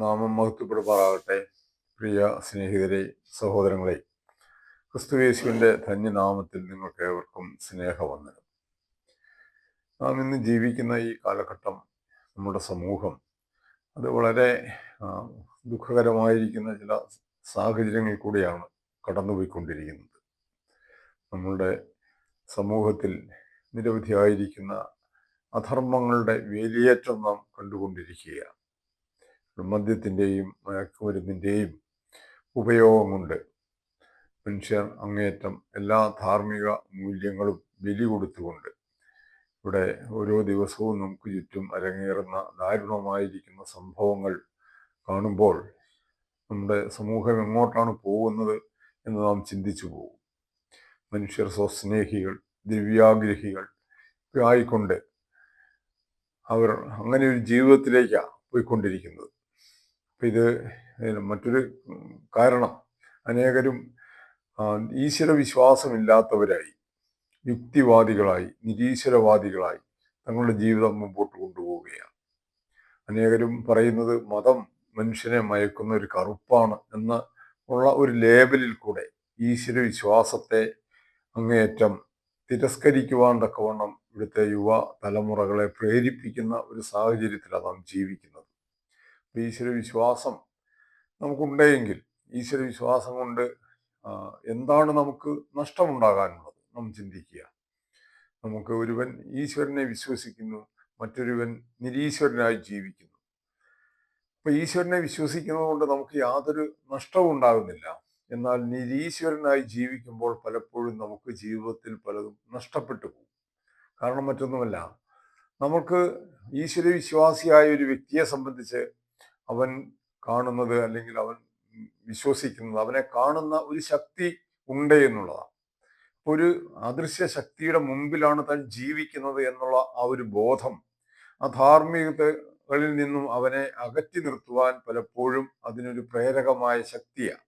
നാമം മഹത്വപ്പെടുമാറാകട്ടെ പ്രിയ സ്നേഹിതരെ സഹോദരങ്ങളെ ക്രിസ്തുയേശുവിന്റെ ധന്യനാമത്തിൽ നിങ്ങൾക്ക് ഏവർക്കും സ്നേഹവന്ദനം. നാം ഇന്ന് ജീവിക്കുന്ന ഈ കാലഘട്ടം നമ്മുടെ സമൂഹം അത് വളരെ ദുഃഖകരമായിരിക്കുന്ന ചില സാഹചര്യങ്ങളിൽ കൂടിയാണ് കടന്നുപോയിക്കൊണ്ടിരിക്കുന്നത്. നമ്മളുടെ സമൂഹത്തിൽ നിരവധിയായിരിക്കുന്ന അധർമ്മങ്ങളുടെ വേലിയേറ്റം നാം കണ്ടുകൊണ്ടിരിക്കുകയാണ്. മദ്യത്തിന്റെയും മയക്കുമരുന്നിന്റെയും ഉപയോഗമുണ്ട്. മനുഷ്യർ അങ്ങേയറ്റം എല്ലാ ധാർമ്മിക മൂല്യങ്ങളും ബലി കൊടുത്തുകൊണ്ട് ഇവിടെ ഓരോ ദിവസവും നമുക്ക് ചുറ്റും അരങ്ങേറുന്ന ദാരുണമായിരിക്കുന്ന സംഭവങ്ങൾ കാണുമ്പോൾ നമ്മുടെ സമൂഹം എങ്ങോട്ടാണ് പോകുന്നത് എന്ന് നാം ചിന്തിച്ചു പോകും. മനുഷ്യർ സ്വസ്നേഹികൾ ദിവ്യാഗ്രഹികൾ ആയിക്കൊണ്ട് അവർ അങ്ങനെ ഒരു ജീവിതത്തിലേക്കാണ് പോയിക്കൊണ്ടിരിക്കുന്നത്. അപ്പം ഇത് മറ്റൊരു കാരണം. അനേകരും ഈശ്വര വിശ്വാസമില്ലാത്തവരായി യുക്തിവാദികളായി നിരീശ്വരവാദികളായി തങ്ങളുടെ ജീവിതം മുമ്പോട്ട് കൊണ്ടുപോവുകയാണ്. അനേകരും പറയുന്നത് മതം മനുഷ്യനെ മയക്കുന്ന ഒരു കറുപ്പാണ് എന്ന് ഉള്ള ഒരു ലേബലിൽ കൂടെ ഈശ്വര വിശ്വാസത്തെ അങ്ങേയറ്റം തിരസ്കരിക്കുവാൻ തക്കവണ്ണം ഇവിടുത്തെ യുവ തലമുറകളെ പ്രേരിപ്പിക്കുന്ന ഒരു സാഹചര്യത്തിലാണ് നാം ജീവിക്കുന്നത്. അപ്പൊ ഈശ്വര വിശ്വാസം നമുക്കുണ്ടെങ്കിൽ ഈശ്വര വിശ്വാസം കൊണ്ട് എന്താണ് നമുക്ക് നഷ്ടമുണ്ടാകാനുള്ളത്? നാം ചിന്തിക്കുക. നമുക്ക് ഒരുവൻ ഈശ്വരനെ വിശ്വസിക്കുന്നു മറ്റൊരുവൻ നിരീശ്വരനായി ജീവിക്കുന്നു. അപ്പൊ ഈശ്വരനെ വിശ്വസിക്കുന്നതുകൊണ്ട് നമുക്ക് യാതൊരു നഷ്ടവും ഉണ്ടാകുന്നില്ല. എന്നാൽ നിരീശ്വരനായി ജീവിക്കുമ്പോൾ പലപ്പോഴും നമുക്ക് ജീവിതത്തിൽ പലതും നഷ്ടപ്പെട്ടു പോകും. കാരണം മറ്റൊന്നുമല്ല നമുക്ക് ഈശ്വര വിശ്വാസിയായ ഒരു വ്യക്തിയെ സംബന്ധിച്ച് അവൻ കാണുന്നത് അല്ലെങ്കിൽ അവൻ വിശ്വസിക്കുന്നത് അവനെ കാണുന്ന ഒരു ശക്തി ഉണ്ട് എന്നുള്ളതാണ്. ഒരു അദൃശ്യ ശക്തിയുടെ മുമ്പിലാണ് താൻ ജീവിക്കുന്നത് എന്നുള്ള ആ ഒരു ബോധം ആ ധാർമ്മികതകളിൽ നിന്നും അവനെ അകറ്റി നിർത്തുവാൻ പലപ്പോഴും അതിനൊരു പ്രേരകമായ ശക്തിയാണ്.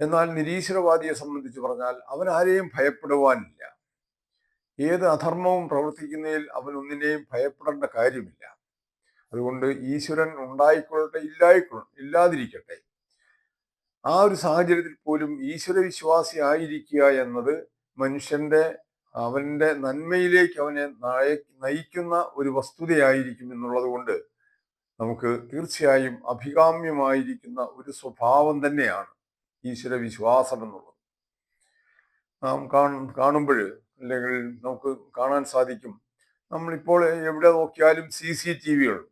എന്നാൽ നിരീശ്വരവാദിയെ സംബന്ധിച്ച് പറഞ്ഞാൽ അവൻ ആരെയും ഭയപ്പെടുവാനില്ല. ഏത് അധർമ്മവും പ്രവർത്തിക്കുന്നതിൽ അവൻ ഒന്നിനെയും ഭയപ്പെടേണ്ട കാര്യമില്ല. അതുകൊണ്ട് ഈശ്വരൻ ഉണ്ടായിക്കൊള്ളട്ടെ ഇല്ലായിക്കൊള്ള ഇല്ലാതിരിക്കട്ടെ. ആ ഒരു സാഹചര്യത്തിൽ പോലും ഈശ്വര വിശ്വാസി ആയിരിക്കുക എന്നത് മനുഷ്യന്റെ അവന്റെ നന്മയിലേക്ക് അവനെ നയിക്കുന്ന ഒരു വസ്തുതയായിരിക്കും എന്നുള്ളത് കൊണ്ട് നമുക്ക് തീർച്ചയായും അഭികാമ്യമായിരിക്കുന്ന ഒരു സ്വഭാവം തന്നെയാണ് ഈശ്വര വിശ്വാസം എന്നുള്ളത്. നാം കാണുമ്പോൾ അല്ലെങ്കിൽ നമുക്ക് കാണാൻ സാധിക്കും. നമ്മളിപ്പോൾ എവിടെ നോക്കിയാലും സി സി ടി വികളുണ്ട്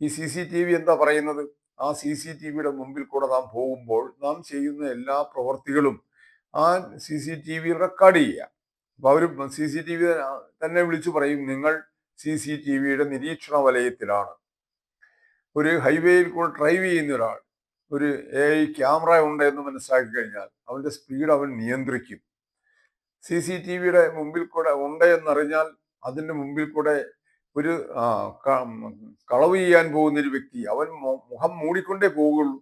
ഈ സി സി ടി വി എന്താ പറയുന്നത്? ആ സി സി ടി വിയുടെ മുമ്പിൽ കൂടെ നാം പോകുമ്പോൾ നാം ചെയ്യുന്ന എല്ലാ പ്രവർത്തികളും ആ C C T V record ചെയ്യുക. അപ്പൊ അവർ സി സി ടി വി തന്നെ വിളിച്ചു പറയും നിങ്ങൾ സി സി ടി വിയുടെ നിരീക്ഷണ വലയത്തിലാണ് ഒരു ഹൈവേയിൽ കൂടെ ഡ്രൈവ് ചെയ്യുന്ന ഒരാൾ ഒരു എ ഐ ക്യാമറ ഉണ്ട് എന്ന് മനസ്സിലാക്കി കഴിഞ്ഞാൽ അവന്റെ സ്പീഡ് അവൻ നിയന്ത്രിക്കും. സി സി ടി വിയുടെ മുമ്പിൽ കൂടെ ഉണ്ട് എന്നറിഞ്ഞാൽ അതിന്റെ മുമ്പിൽ കൂടെ ഒരു കളവ് ചെയ്യാൻ പോകുന്ന ഒരു വ്യക്തി അവൻ മുഖം മൂടിക്കൊണ്ടേ പോവുകയുള്ളൂ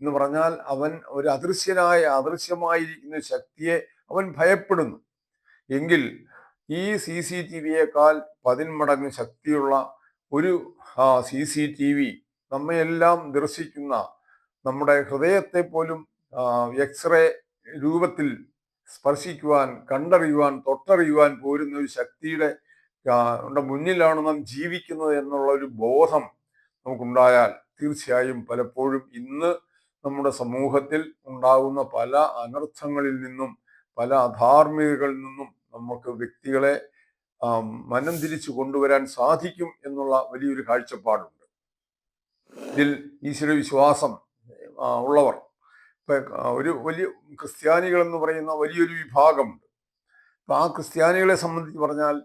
എന്ന് പറഞ്ഞാൽ അവൻ ഒരു അദൃശ്യനായ അദൃശ്യമായിരിക്കുന്ന ശക്തിയെ അവൻ ഭയപ്പെടുന്നു. എങ്കിൽ ഈ സി സി ടി വിയേക്കാൾ പതിന്മടങ്ങ് ശക്തിയുള്ള ഒരു സി സി ടി വി നമ്മയെല്ലാം ദർശിക്കുന്ന നമ്മുടെ ഹൃദയത്തെ പോലും എക്സ്റേ രൂപത്തിൽ സ്പർശിക്കുവാൻ കണ്ടറിയുവാൻ തൊട്ടറിയുവാൻ പോരുന്ന ഒരു ശക്തിയുടെ മുന്നിലാണ് നാം ജീവിക്കുന്നത് എന്നുള്ള ഒരു ബോധം നമുക്കുണ്ടായാൽ തീർച്ചയായും പലപ്പോഴും ഇന്ന് നമ്മുടെ സമൂഹത്തിൽ ഉണ്ടാകുന്ന പല അനർത്ഥങ്ങളിൽ നിന്നും പല അധാർമികളിൽ നിന്നും നമുക്ക് വ്യക്തികളെ മനം തിരിച്ചു കൊണ്ടുവരാൻ സാധിക്കും എന്നുള്ള വലിയൊരു കാഴ്ചപ്പാടുണ്ട്. ഇതിൽ ഈശ്വര വിശ്വാസം ഉള്ളവർ. ഒരു വലിയ ക്രിസ്ത്യാനികൾ എന്ന് പറയുന്ന വലിയൊരു വിഭാഗമുണ്ട്. അപ്പൊ ആ ക്രിസ്ത്യാനികളെ സംബന്ധിച്ച് പറഞ്ഞാൽ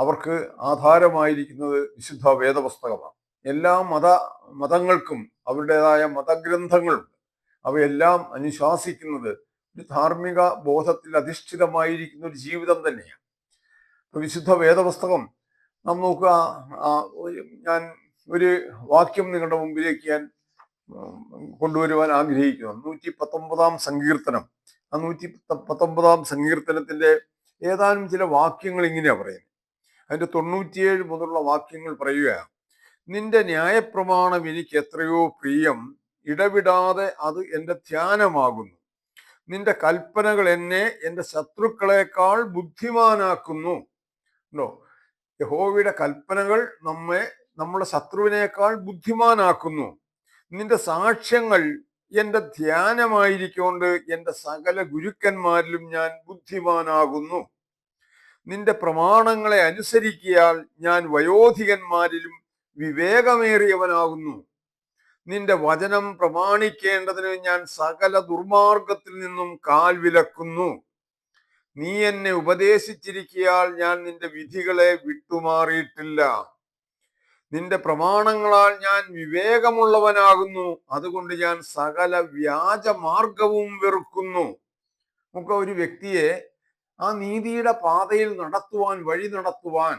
അവർക്ക് ആധാരമായിരിക്കുന്നത് വിശുദ്ധ വേദപുസ്തകമാണ്. എല്ലാ മത മതങ്ങൾക്കും അവരുടേതായ മതഗ്രന്ഥങ്ങളുണ്ട്. അവയെല്ലാം അനുശാസിക്കുന്നത് ഒരു ധാർമ്മിക ബോധത്തിൽ അധിഷ്ഠിതമായിരിക്കുന്ന ഒരു ജീവിതം തന്നെയാണ്. ഇപ്പൊ വിശുദ്ധ വേദപുസ്തകം നാം നോക്കുക ഞാൻ ഒരു വാക്യം നിങ്ങളുടെ മുമ്പിലേക്ക് ഞാൻ കൊണ്ടുവരുവാൻ ആഗ്രഹിക്കുന്നു. നൂറ്റി പത്തൊമ്പതാം സങ്കീർത്തനം. ആ നൂറ്റി പത്ത- പത്തൊമ്പതാം സങ്കീർത്തനത്തിന്റെ ഏതാനും ചില വാക്യങ്ങൾ ഇങ്ങനെയാണ് പറയുന്നത്. അതിന്റെ തൊണ്ണൂറ്റിയേഴ് മുതലുള്ള വാക്യങ്ങൾ പറയുകയാണ്. നിന്റെ ന്യായപ്രമാണം എനിക്ക് എത്രയോ പ്രിയം. ഇടവിടാതെ അത് എന്റെ ധ്യാനമാകുന്നു. നിന്റെ കൽപ്പനകൾ എന്നെ എന്റെ ശത്രുക്കളെക്കാൾ ബുദ്ധിമാനാക്കുന്നു. ഉണ്ടോ? യഹോവയുടെ കൽപ്പനകൾ നമ്മെ നമ്മുടെ ശത്രുവിനേക്കാൾ ബുദ്ധിമാനാക്കുന്നു. നിന്റെ സാക്ഷ്യങ്ങൾ എന്റെ ധ്യാനമായിരിക്കൊണ്ട് എന്റെ സകല ഗുരുക്കന്മാരിലും ഞാൻ ബുദ്ധിമാനാകുന്നു. നിന്റെ പ്രമാണങ്ങളെ അനുസരിക്കിയാൽ ഞാൻ വയോധികന്മാരിലും വിവേകമേറിയവനാകുന്നു. നിന്റെ വചനം പ്രമാണിക്കേണ്ടതിന് ഞാൻ സകല ദുർമാർഗത്തിൽ നിന്നും കാൽ വിലക്കുന്നു. നീ എന്നെ ഉപദേശിച്ചിരിക്കിയാൽ ഞാൻ നിന്റെ വിധികളെ വിട്ടുമാറിയിട്ടില്ല. നിന്റെ പ്രമാണങ്ങളാൽ ഞാൻ വിവേകമുള്ളവനാകുന്നു. അതുകൊണ്ട് ഞാൻ സകല വ്യാജമാർഗവും വെറുക്കുന്നു. നമുക്ക് ഒരു വ്യക്തിയെ ആ നീതിയുടെ പാതയിൽ നടത്തുവാൻ വഴി നടത്തുവാൻ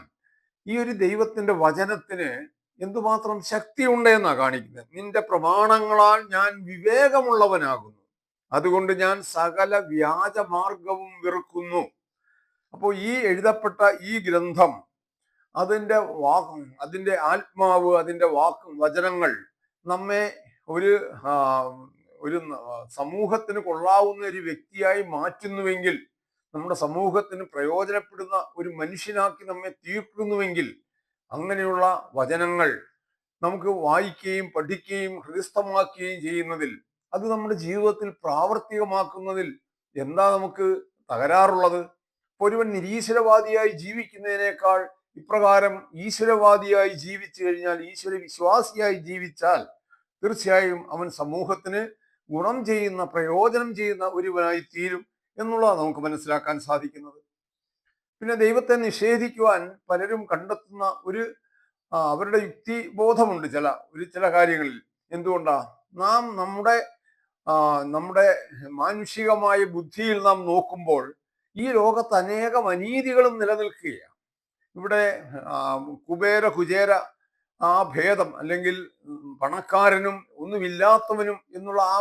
ഈ ഒരു ദൈവത്തിന്റെ വചനത്തിന് എന്തുമാത്രം ശക്തിയുണ്ട് എന്നാ കാണിക്കുന്നത്? നിന്റെ പ്രമാണങ്ങളാൽ ഞാൻ വിവേകമുള്ളവനാകുന്നു. അതുകൊണ്ട് ഞാൻ സകല വ്യാജമാർഗവും വെറുക്കുന്നു. അപ്പോൾ ഈ എഴുതപ്പെട്ട ഈ ഗ്രന്ഥം അതിന്റെ വാക്കും അതിന്റെ ആത്മാവ് അതിന്റെ വാക്ക് വചനങ്ങൾ നമ്മെ ഒരു ഒരു സമൂഹത്തിന് കൊള്ളാവുന്ന ഒരു വ്യക്തിയായി മാറ്റുന്നുവെങ്കിൽ നമ്മുടെ സമൂഹത്തിന് പ്രയോജനപ്പെടുന്ന ഒരു മനുഷ്യനാക്കി നമ്മെ തീർക്കുന്നുവെങ്കിൽ അങ്ങനെയുള്ള വചനങ്ങൾ നമുക്ക് വായിക്കുകയും പഠിക്കുകയും ഹൃദയസ്ഥമാക്കുകയും ചെയ്യുന്നതിൽ അത് നമ്മുടെ ജീവിതത്തിൽ പ്രാവർത്തികമാക്കുന്നതിൽ എന്താ നമുക്ക് തകരാറുള്ളത്? ഒരുവൻ നിരീശ്വരവാദിയായി ജീവിക്കുന്നതിനേക്കാൾ ഇപ്രകാരം ഈശ്വരവാദിയായി ജീവിച്ചു കഴിഞ്ഞാൽ ഈശ്വര വിശ്വാസിയായി ജീവിച്ചാൽ തീർച്ചയായും അവൻ സമൂഹത്തിന് ഗുണം ചെയ്യുന്ന പ്രയോജനം ചെയ്യുന്ന ഒരുവനായി തീരും എന്നുള്ളതാണ് നമുക്ക് മനസ്സിലാക്കാൻ സാധിക്കുന്നത്. പിന്നെ ദൈവത്തെ നിഷേധിക്കുവാൻ പലരും കണ്ടെത്തുന്ന ഒരു അവരുടെ യുക്തി ബോധമുണ്ട് ചില ഒരു ചില കാര്യങ്ങളിൽ. എന്തുകൊണ്ടാ? നാം നമ്മുടെ നമ്മുടെ മാനുഷികമായ ബുദ്ധിയിൽ നാം നോക്കുമ്പോൾ ഈ ലോകത്ത് അനേകം അനീതികളും നിലനിൽക്കുകയാണ് ഇവിടെ കുബേര കുചേര ആ ഭേദം അല്ലെങ്കിൽ പണക്കാരനും ഒന്നുമില്ലാത്തവനും എന്നുള്ള ആ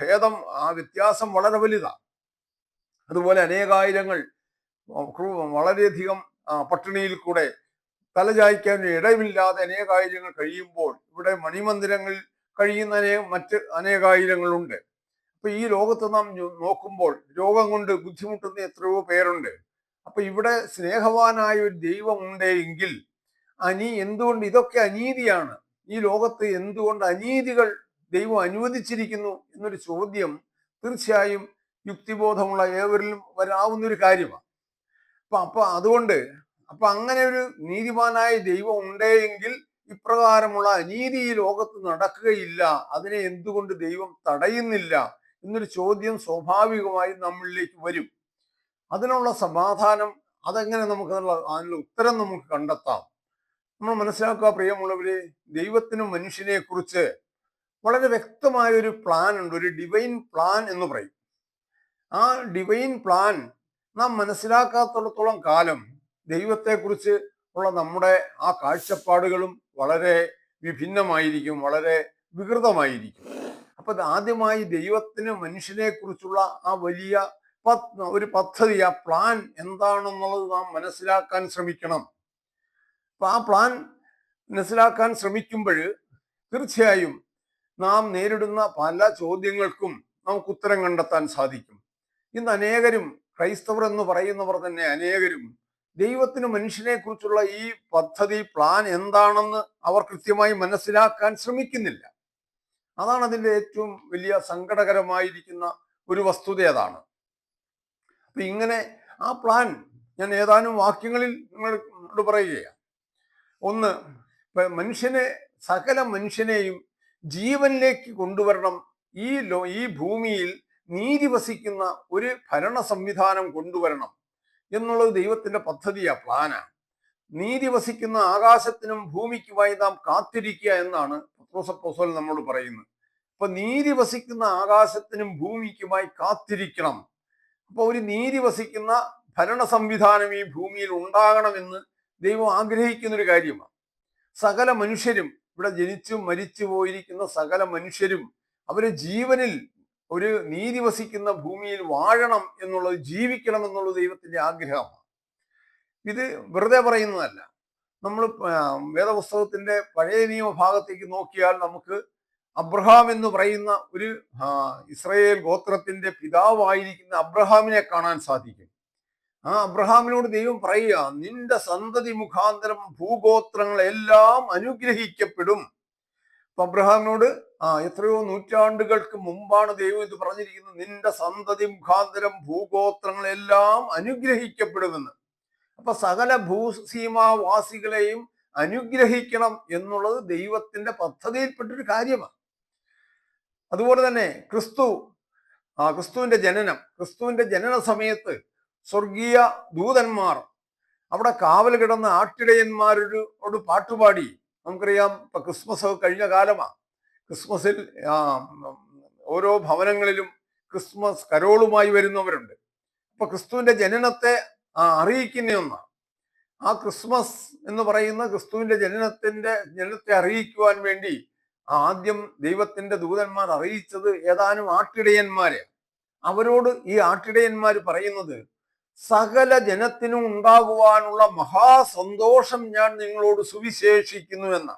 ഭേദം ആ വ്യത്യാസം വളരെ വലുതാണ് അതുപോലെ അനേകായിരങ്ങൾ വളരെയധികം പട്ടിണിയിൽ കൂടെ തലചായ്ക്കാൻ ഇടമില്ലാതെ അനേകായിരങ്ങൾ കഴിയുമ്പോൾ ഇവിടെ മണിമന്ദിരങ്ങളിൽ കഴിയുന്ന മറ്റ് അനേകായിരങ്ങളുണ്ട്. അപ്പൊ ഈ ലോകത്ത് നാം നോക്കുമ്പോൾ രോഗം കൊണ്ട് ബുദ്ധിമുട്ടുന്ന എത്രയോ പേരുണ്ട്. അപ്പൊ ഇവിടെ സ്നേഹവാനായ ഒരു ദൈവം ഉണ്ടെങ്കിൽ അനി എന്തുകൊണ്ട് ഇതൊക്കെ അനീതിയാണ്. ഈ ലോകത്ത് എന്തുകൊണ്ട് അനീതികൾ ദൈവം അനുവദിച്ചിരിക്കുന്നു എന്നൊരു ചോദ്യം തീർച്ചയായും യുക്തിബോധമുള്ള ഏവരിലും വരാവുന്ന ഒരു കാര്യമാണ്. അപ്പൊ അപ്പൊ അതുകൊണ്ട് അപ്പൊ അങ്ങനെ ഒരു നീതിമാനായ ദൈവം ഉണ്ടെങ്കിൽ ഇപ്രകാരമുള്ള അനീതി ഈ ലോകത്ത് നടക്കുകയില്ല. അതിനെ എന്തുകൊണ്ട് ദൈവം തടയുന്നില്ല എന്നൊരു ചോദ്യം സ്വാഭാവികമായി നമ്മളിലേക്ക് വരും. അതിനുള്ള സമാധാനം അതെങ്ങനെ നമുക്ക് അതിനുള്ള ഉത്തരം നമുക്ക് കണ്ടെത്താം? നമ്മൾ മനസ്സിലാക്കുക പ്രിയമുള്ളവരെ ദൈവത്തിനും മനുഷ്യനെ കുറിച്ച് വളരെ വ്യക്തമായ ഒരു പ്ലാൻ ഉണ്ട് ഒരു ഡിവൈൻ പ്ലാൻ എന്ന് പറയും. ആ ഡിവൈൻ പ്ലാൻ നാം മനസ്സിലാക്കാത്തിടത്തോളം കാലം ദൈവത്തെക്കുറിച്ച് ഉള്ള നമ്മുടെ ആ കാഴ്ചപ്പാടുകളും വളരെ വിഭിന്നമായിരിക്കും വളരെ വികൃതമായിരിക്കും. അപ്പൊ ആദ്യമായി ദൈവത്തിന് മനുഷ്യനെ കുറിച്ചുള്ള ആ വലിയ ഒരു പദ്ധതി ആ പ്ലാൻ എന്താണെന്നുള്ളത് നാം മനസ്സിലാക്കാൻ ശ്രമിക്കണം. അപ്പൊ ആ പ്ലാൻ മനസ്സിലാക്കാൻ ശ്രമിക്കുമ്പോൾ തീർച്ചയായും നാം നേരിടുന്ന പല ചോദ്യങ്ങൾക്കും നമുക്ക് ഉത്തരം കണ്ടെത്താൻ സാധിക്കും. ഇന്ന് അനേകരും ക്രൈസ്തവർ എന്ന് പറയുന്നവർ തന്നെ അനേകരും ദൈവത്തിന് മനുഷ്യനെ കുറിച്ചുള്ള ഈ പദ്ധതി പ്ലാൻ എന്താണെന്ന് അവർ കൃത്യമായി മനസ്സിലാക്കാൻ ശ്രമിക്കുന്നില്ല. അതാണ് അതിന്റെ ഏറ്റവും വലിയ സങ്കടകരമായിരിക്കുന്ന ഒരു വസ്തുത അതാണ്. അപ്പൊ ഇങ്ങനെ ആ പ്ലാൻ ഞാൻ ഏതാനും വാക്യങ്ങളിൽ നിങ്ങളോട് പറയുകയാണ് ഒന്ന് മനുഷ്യനെ സകല മനുഷ്യനെയും ജീവനിലേക്ക് കൊണ്ടുവരണം. ഈ ലോ ഈ ഭൂമിയിൽ നീതി വസിക്കുന്ന ഒരു ഭരണ സംവിധാനം കൊണ്ടുവരണം എന്നുള്ളത് ദൈവത്തിന്റെ പദ്ധതിയാ പ്ലാനാ നീതി വസിക്കുന്ന ആകാശത്തിനും ഭൂമിക്കുമായി നാം കാത്തിരിക്കുക എന്നാണ് പത്രോസപ്പോസോൽ നമ്മോട് പറയുന്നത്. അപ്പൊ നീതി വസിക്കുന്ന ആകാശത്തിനും ഭൂമിക്കുമായി കാത്തിരിക്കണം. അപ്പൊ ഒരു നീതി വസിക്കുന്ന ഭരണ സംവിധാനം ഈ ഭൂമിയിൽ ഉണ്ടാകണമെന്ന് ദൈവം ആഗ്രഹിക്കുന്ന ഒരു കാര്യമാണ്. സകല മനുഷ്യരും ഇവിടെ ജനിച്ചു മരിച്ചു പോയിരിക്കുന്ന സകല മനുഷ്യരും അവർ ജീവനിൽ ഒരു നീതി വസിക്കുന്ന ഭൂമിയിൽ വാഴണം എന്നുള്ളത് ജീവിക്കണം എന്നുള്ളത് ദൈവത്തിന്റെ ആഗ്രഹമാണ്. ഇത് വെറുതെ പറയുന്നതല്ല. നമ്മൾ വേദപുസ്തകത്തിന്റെ പഴയ നിയമ ഭാഗത്തേക്ക് നോക്കിയാൽ നമുക്ക് അബ്രഹാം എന്ന് പറയുന്ന ഒരു ഇസ്രയേൽ ഗോത്രത്തിന്റെ പിതാവായിരിക്കുന്ന അബ്രഹാമിനെ കാണാൻ സാധിക്കും. ആ അബ്രഹാമിനോട് ദൈവം പറയുക നിന്റെ സന്തതി മുഖാന്തരം ഭൂഗോത്രങ്ങളെല്ലാം അനുഗ്രഹിക്കപ്പെടും. അപ്പൊ അബ്രഹാമിനോട് ആ എത്രയോ നൂറ്റാണ്ടുകൾക്ക് മുമ്പാണ് ദൈവം ഇത് പറഞ്ഞിരിക്കുന്നത്. നിന്റെ സന്തതി മുഖാന്തരം ഭൂഗോത്രങ്ങളെല്ലാം അനുഗ്രഹിക്കപ്പെടുമെന്ന്. അപ്പൊ സകല ഭൂസീമാവാസികളെയും അനുഗ്രഹിക്കണം എന്നുള്ളത് ദൈവത്തിന്റെ പദ്ധതിയിൽപ്പെട്ടൊരു കാര്യമാണ്. അതുപോലെ തന്നെ ക്രിസ്തു ആ ക്രിസ്തുവിന്റെ ജനനം ക്രിസ്തുവിന്റെ ജനന സമയത്ത് സ്വർഗീയ ദൂതന്മാർ അവിടെ കാവൽ കിടന്ന ആട്ടിടയന്മാരൊരു പാട്ടുപാടി നമുക്കറിയാം ഇപ്പൊ ക്രിസ്മസ് കഴിഞ്ഞ കാലമാണ്. ക്രിസ്മസിൽ ഓരോ ഭവനങ്ങളിലും ക്രിസ്മസ് കരോളുമായി വരുന്നവരുണ്ട്. അപ്പൊ ക്രിസ്തുവിന്റെ ജനനത്തെ അറിയിക്കുന്ന ഒന്നാണ്. ആ ക്രിസ്മസ് എന്ന് പറയുന്ന ക്രിസ്തുവിന്റെ ജനനത്തിന്റെ ജനനത്തെ അറിയിക്കുവാൻ വേണ്ടി ആദ്യം ദൈവത്തിന്റെ ദൂതന്മാർ അറിയിച്ചത് ഏതാനും ആട്ടിടയന്മാരെ അവരോട് ഈ ആട്ടിടയന്മാർ പറയുന്നത് സകല ജനത്തിനും ഉണ്ടാകുവാനുള്ള മഹാസന്തോഷം ഞാൻ നിങ്ങളോട് സുവിശേഷിക്കുന്നു എന്ന്.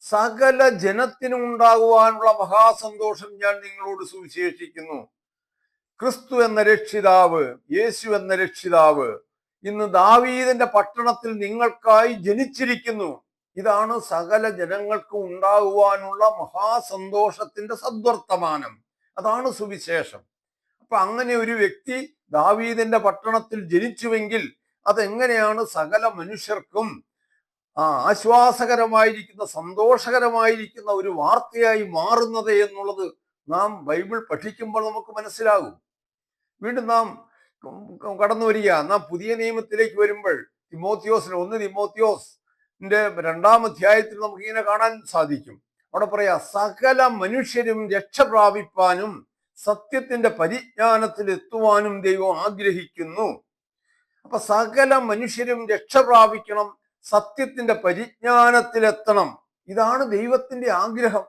സകല ജനത്തിനും ഉണ്ടാകുവാനുള്ള മഹാസന്തോഷം ഞാൻ നിങ്ങളോട് സുവിശേഷിക്കുന്നു. ക്രിസ്തു എന്ന രക്ഷിതാവ് യേശു എന്ന രക്ഷിതാവ് ഇന്ന് ദാവീദിന്റെ പട്ടണത്തിൽ നിങ്ങൾക്കായി ജനിച്ചിരിക്കുന്നു. ഇതാണ് സകല ജനങ്ങൾക്ക് ഉണ്ടാകുവാനുള്ള മഹാസന്തോഷത്തിന്റെ സദ്വർത്തമാനം. അതാണ് സുവിശേഷം. അപ്പൊ അങ്ങനെ ഒരു വ്യക്തി ദാവീദിന്റെ പട്ടണത്തിൽ ജനിച്ചുവെങ്കിൽ അതെങ്ങനെയാണ് സകല മനുഷ്യർക്കും ആശ്വാസകരമായിരിക്കുന്ന സന്തോഷകരമായിരിക്കുന്ന ഒരു വാർത്തയായി മാറുന്നത് എന്നുള്ളത് നാം ബൈബിൾ പഠിക്കുമ്പോൾ നമുക്ക് മനസ്സിലാകും. വീണ്ടും നാം കടന്നു വരിക. നാം പുതിയ നിയമത്തിലേക്ക് വരുമ്പോൾ തിമോത്തിയോസിന് ഒന്ന് തിമോത്തിയോസിന്റെ രണ്ടാം അധ്യായത്തിൽ നമുക്ക് ഇങ്ങനെ കാണാൻ സാധിക്കും. അവിടെ പറയാ സകല മനുഷ്യരും രക്ഷ പ്രാപിപ്പാനും സത്യത്തിന്റെ പരിജ്ഞാനത്തിൽ എത്തുവാനും ദൈവം ആഗ്രഹിക്കുന്നു. അപ്പൊ സകല മനുഷ്യരും രക്ഷ പ്രാപിക്കണം സത്യത്തിന്റെ പരിജ്ഞാനത്തിലെത്തണം. ഇതാണ് ദൈവത്തിന്റെ ആഗ്രഹം.